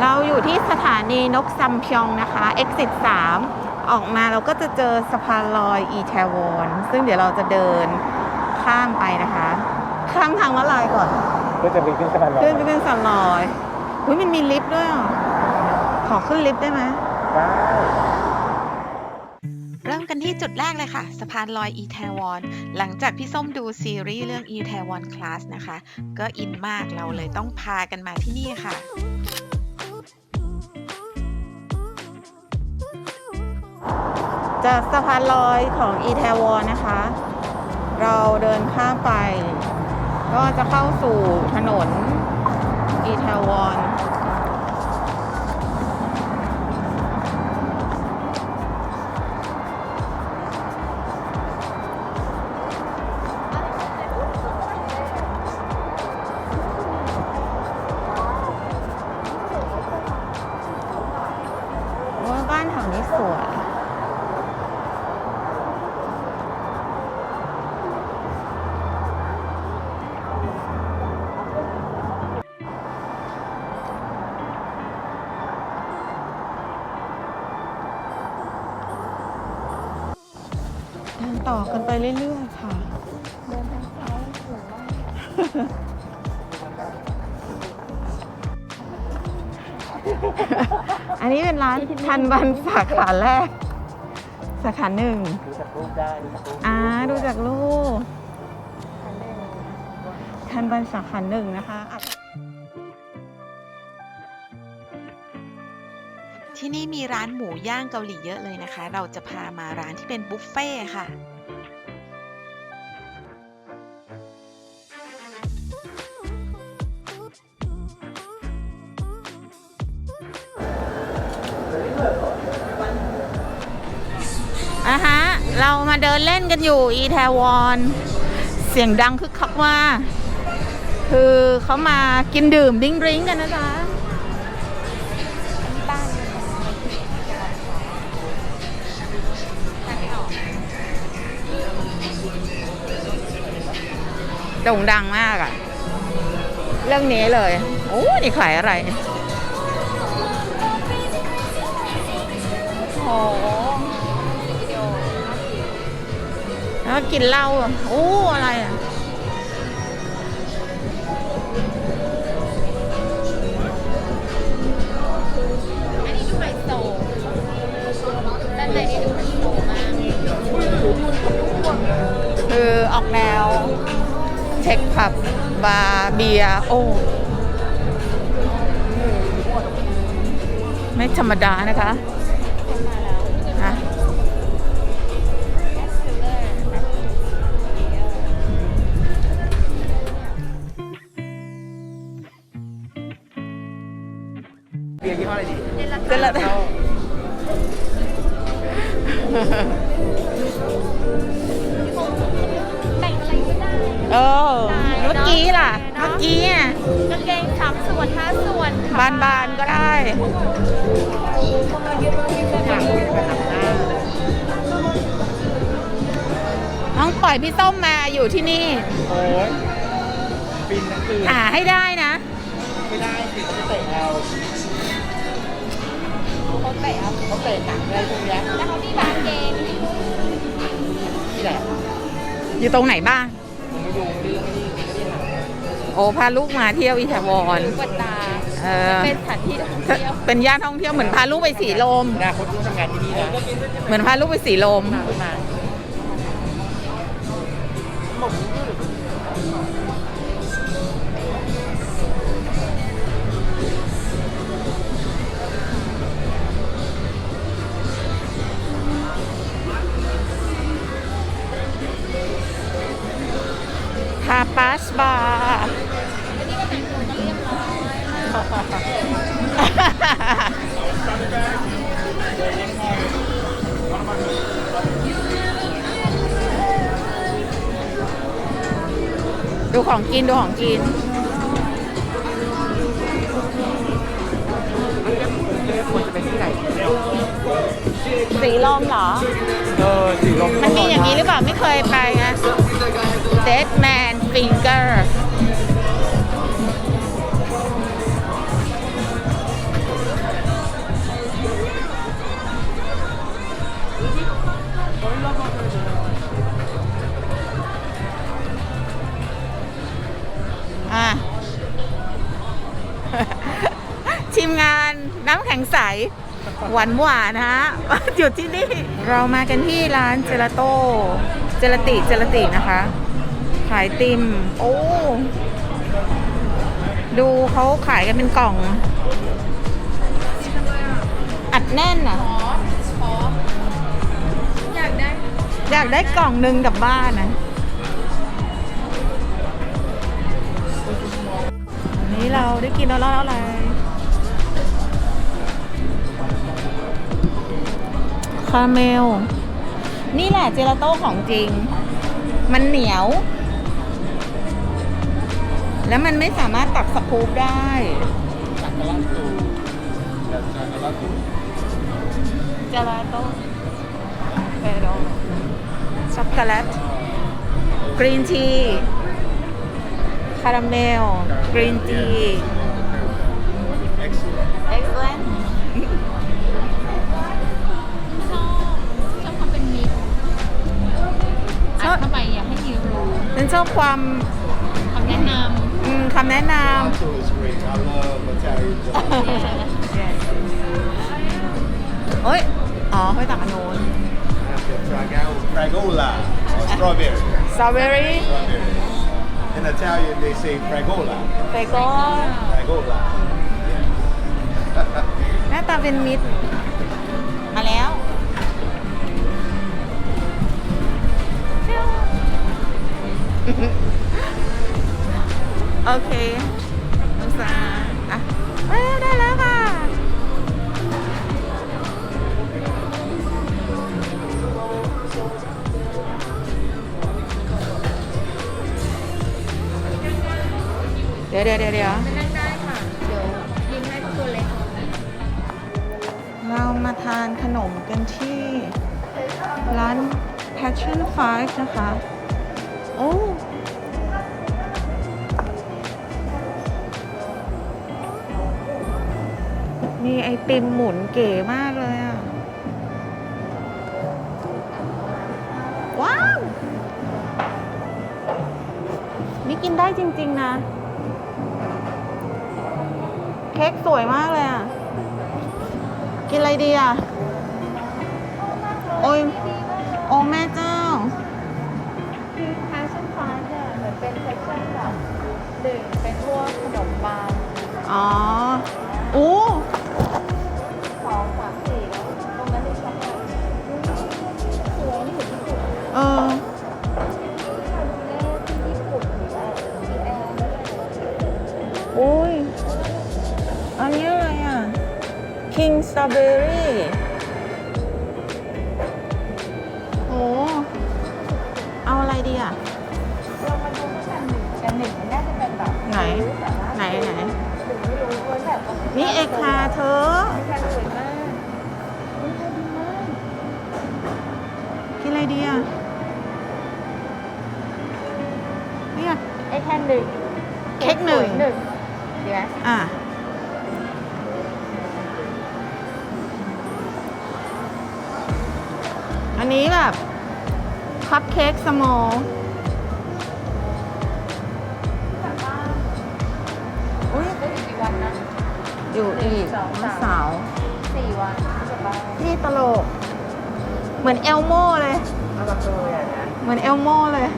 เราอยู่ที่สถานีนกซัมพยองนะคะ exit 3 ออกมาเราก็จะเจอสะพานลอยอีแทวอนซึ่งเดี๋ยวเราจะเดินข้ามไปนะคะ ข้ามทางม้าลายก่อนก็จะไปขึ้นสะพานลอยขึ้นไปขึ้นสะพานลอยอุ้ยมันมีลิฟต์ด้วยเหรอขอขึ้นลิฟต์ได้ไหมได้เริ่มกันที่จุดแรกเลยค่ะ สะพานลอยอีแทวอนหลังจากพี่ส้มดูซีรีส์เรื่องอีแทวอนคลาสนะคะ ก็อินมากเราเลยต้องพากันมาที่นี่ค่ะ จากสะพานลอยของอีแทวอนนะคะ เราเดินข้ามไป ก็จะเข้าสู่ถนนอีแทวอน ต่อกันไปเรื่อยๆค่ะอันนี้เป็นร้านทันบันสาขาแรก สาขาหนึ่งดูจากรูปได้ดูจากรูปอ่าดูจากรูปทันบันสาขาหนึ่งนะคะอะที่นี่มีร้านหมูย่างเกาหลีเยอะเลยนะคะ เราจะพามาร้านที่เป็นบุฟเฟ่ต์ค่ะ อะฮะ เรามาเดินเล่นกันอยู่อีแทวอน เสียงดังคึกคักมากคือเขามากินดื่มดิ้งดริ้งกันนะจ๊ะโด่งดังมากอะเรื่องนี้เลย โอ้ นี่ขายอะไร โอ้ แล้วกินเหล้าอะโอ้อะไรอะอันนี้ดูไฮโซด้านในนี่ดูไฮโซมากคือออกแนวเช็คผับบาร์เบียร์โอ้ไม่ธรรมดานะคะ แต่งอะไรก็ได้ เออเมื่อกี้ล่ะ เมื่อกี้อะกางเกงสามส่วนห้าส่วนค่ะบานๆก็ได้น้องปล่อยพี่ส้มมาอยู่ที่นี่ โอ้ยฟินทั้งคืนหาให้ได้นะ ไม่ได้สิเขาจะเตะเราเขาเตะเอาเขาเตะหนักอะไรพวกเนี้ย อยู่ตรงไหนบ้างผมไม่ดูไม่ได้ไม่ได้ไม่ได้หาโอ้พาลูกมาเที่ยวอิทาวรกวดตาเออ เป็นสถานที่ท่องเที่ยวเป็นย่านท่องเที่ยวเหมือนพาลูกไปสีลม อนาคตลูกทำงานที่นี่นะ เหมือนพาลูกไปสีลม มา ของกิน ดูของกิน ควรจะไปที่ไหน สีลมเหรอ เออสีลมมันมีอย่างนี้หรือเปล่า ไม่เคยไปไง Dead Man Finger ชิมงานน้ำแข็งใส หวานหวานฮะอยู่ที่นี่ เรามากันที่ร้านเจลาโต้ เจลาติ เจลาตินะคะ ขายติม โอ้ ดูเขาขายกันเป็นกล่อง อัดแน่นอะอยากได้กล่องหนึ่งกลับบ้านนะ เราได้กินแล้วอะไรคาราเมล นี่แหละเจลาโต้ของจริง มันเหนียว แล้วมันไม่สามารถตักสกูปได้เจลาโต้เปโรช็อกโกแลตกรีนที คาราเมลกรีนที excellent ชอบชอบความเป็นมิตรชอบอ่านเข้าไปอยากให้มีรูฉันชอบความคำแนะนอืมคำแนะน Tool is great. I love Italian job. ำเอ้ย อ๋อให้ตักอันโน้น Fragola or strawberry. สตรอเบอรี่ Strawberry. In Italian, they say fragola. ไปก็ Fragola. หน้าตาเป็นมิตร มาแล้ว โอเคอุตส่าห์อะเอ้ยได้แล้วค่ะ ดี๋ยวเดี๋ยวเดี๋ยวเดี๋ยวำไม่นั่งได้ค่ะ เดี๋ยวยืนให้ตัวเล็กเรามาทานขนมกันที่ร้าน Passion 5นะคะ โอ้มีไอติมหมุนเก๋มากเลยอะ ว้าว นี่กินได้จริง ๆ นะ เค้กสวยมากเลยอะ กินอะไรดีอะ โอ้ยโอ้แม่เจ้า คือ passion fruit เนี่ยเหมือนเป็นเซสชั่นแบบหนึ่งเป็นพวกขนมปังอ๋ออู้ King Strawberry โหเอาอะไรดีอะเรามาดูกันหนึ่งกันหนึ่งมันน่าจะเป็นแบบไหนแต่ว่าไหนไหน ถึงไม่รู้ว่าแบบนี่เอคาเธอไม่ใช่สวยมากไม่ใช่ดีมากกินอะไรดีอะเนี่ยไอ้แค่หนึ่งเค้กหนึ่ง หนึ่งเดี๋ยวอะอัน คัพเค้กสมอลอุ้ยได้อยู่กี่วันนะอยู่อีกสองวันสามเสาร์สี่วันจะบ้านนี่ตลก เหมือนเอลโมเลยเหมือนเอลโมเลย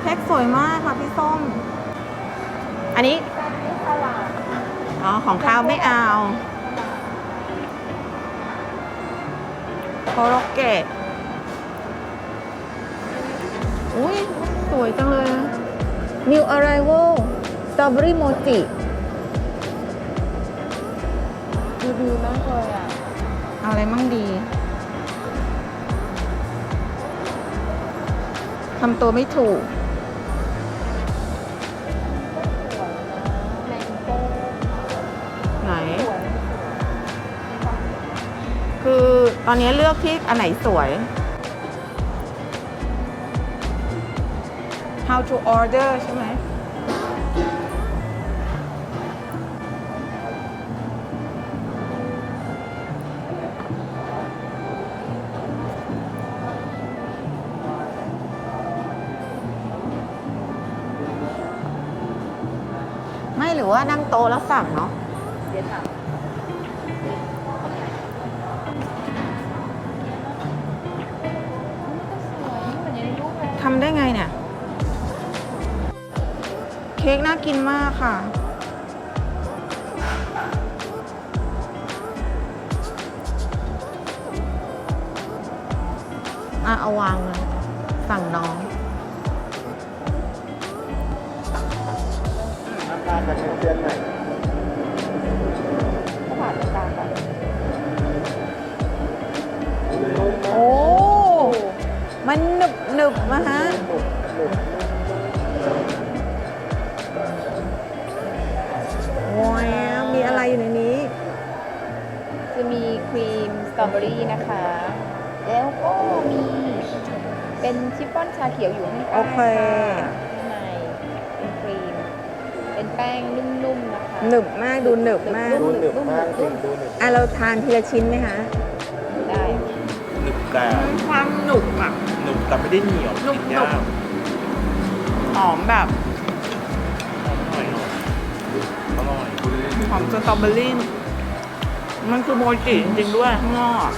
เค้กสวยมากค่ะพี่ส้ม อันนี้นี่ตลาดอ๋อ ของข้าวไม่เอาโคโรเกะ อุ้ยสวยจังเลย New Arrival Strawberry Mochi ดูดีมากเลยอะ เอาอะไรมั่งดี ทำตัวไม่ถูกแมงโก้ไหนสวยคือตอนนี้เลือกที่อันไหนสวย how to order ใช่ไหม ไม่หรือว่านั่งโต๊ะแล้วสั่งเนาะ ค้กน่ากินมากค่ะ อะ เอาวางเลยสั่งน้องน้ำตาลกับเทียนไหนก็ผ่านตางไปโอ้ มันหนึบหนึบมาฮะว้ อะไรอยู่ในนี้ จะมีครีมสตรอเบอรี่นะคะ แล้วก็มีเป็นชิฟฟ่อนชาเขียวอยู่ข้างใต้โอเค ค่ะข้างในเป็นครีม เป็นแป้งนุ่มๆนะคะ หนึบมากดูหนึบมาก ดูหนึบมากจริงดูหนึบอะเราทานทีละชิ้นไหมคะ ได้ หนึบแต่ความหนุบอะ หนึบแต่ไม่ได้เหนียวหนึบกินยากหอมแบบอร่อย อร่อยหอมสตรอเบอรี่มันคือโมจิจริงๆด้วยข้างนอก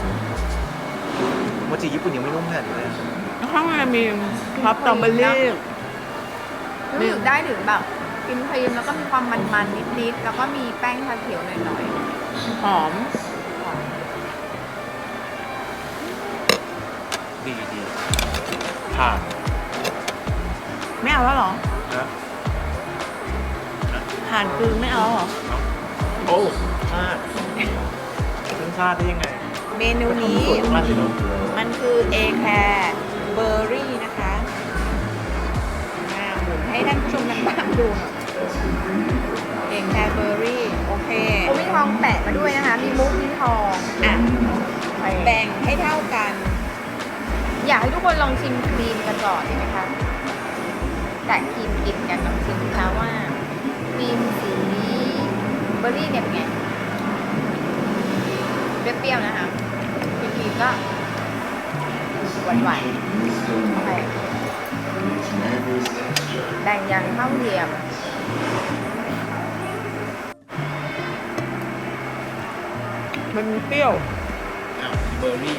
โมจิญี่ปุ่นยังไม่นุ่มขนาดนี้เลยข้างในมีท็อปสตรอเบอรี่รู้สึกได้ถึงแบบกินครีมแล้วก็มีความมันๆนิดๆแล้วก็มีแป้งชาเขียวหน่อยหอมดีดีผ่านไม่เอาแล้วเหรอ นะผ่านคือไม่เอาแล้วเหรอ โอ้พลาดเพิ่งพลาดได้ยังไงเมนูนี้สวยมากเลยเนอะมันคือเอแคร์เบอร์รี่นะคะอ่าหมุนให้ท่านผู้ชมทางบ้านดูหน่อยเอแคร์เบอร์รี่ โอเคๆโอ้มีทองแปะมาด้วยนะคะ มีมุกมีทองอะ แบ่งให้เท่ากัน อยากให้ทุกคนลองชิมครีมกันก่อนดีไหมคะแต่ครีมกินกันลองชิมดูคะว่า ครีมสีเบอร์รี่เนี่ยเป็นไงเปรี้ยวๆนะคะครีมๆก็หวานๆโอเคแบ่งอย่างเท่าเทียมมันเปรี้ยวอ้าวเบอร์รี่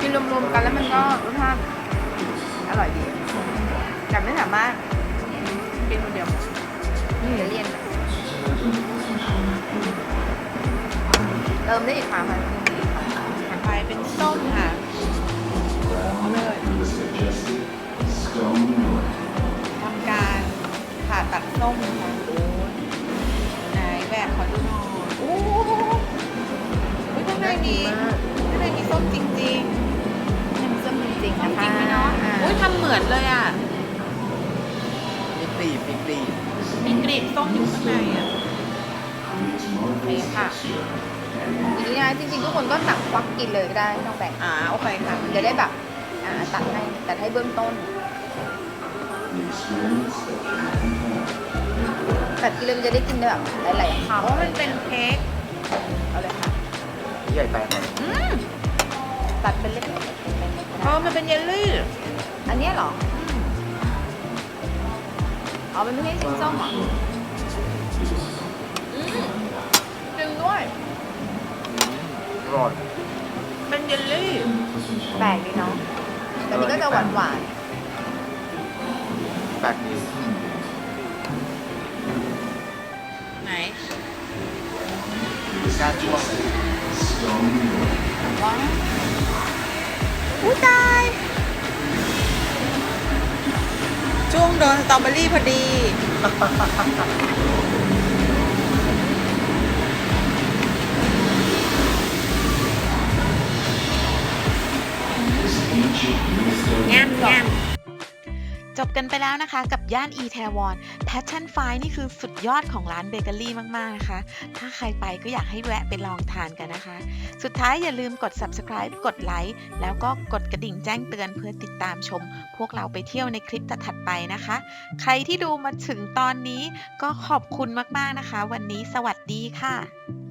กินรวมๆกันแล้วมันก็รสชาติอร่อยดี แต่ไม่สามารถกินคนเดียวนี่ จะเลี่ยนนะเติมได้อีกค่ะค่ะถัดไปเป็นส้มค่ะเลยทำการผ่าตัดส้มนะคะไหนแบกขอดูหน่อยโอ้โหอุ๊ยข้างในมีข้างในมีส้มจริงๆน้ำส้มจริงๆนะคะจริงไหมเนาะอ่าอุ้ยทำเหมือนเลยอะ มีกลีบมีกลีบ มีกลีบส้มอยู่ข้างในอะโอเคค่ะทีนี้นะจริงๆ ทุกคนก็สั่งควักกินเลยก็ได้ไม่ต้องแบ่งอ่าโอเคค่ะมันจะได้แบบอ่าตัดให้ตัดให้เบื้องต้นตัดกินเลยมันจะได้กินแบบหลายๆเพราะคำว่ามันเป็นเค้กเอาเลยค่ะใหญ่แปลกไหมอืมตัดเป็นเล็กๆเป็นเล็กๆก็เพราะได้ว่ามันเป็นเยลลี่ อันเนี้ยเหรอ อ๋อมันไม่ใช่ชิ้นส้มเหรออืมจริงด้วย อร่อยเป็นเยลลี่แปลกดีเนาะแต่นี่ก็จะหวานหวานแปลกดีไหนกล้าช่วงเลยๆว้าวอู้ตาย ช่วงโดนสตรอเบอรี่พอดี งามงาม จบกันไปแล้วนะคะ กับย่านอีแทวอน Passion f i นี่คือสุดยอดของร้านเบเกอรี่มาก ๆ นะคะ ถ้าใครไปก็อยากให้แวะไปลองทานกันนะคะ สุดท้ายอย่าลืมกด subscribe กดไลค์แล้วก็กดกระดิ่งแจ้งเตือนเพื่อติดตามชม พวกเราไปเที่ยวในคลิปถัดไปนะคะ ใครที่ดูมาถึงตอนนี้ก็ขอบคุณมาก ๆ นะคะ วันนี้สวัสดีค่ะ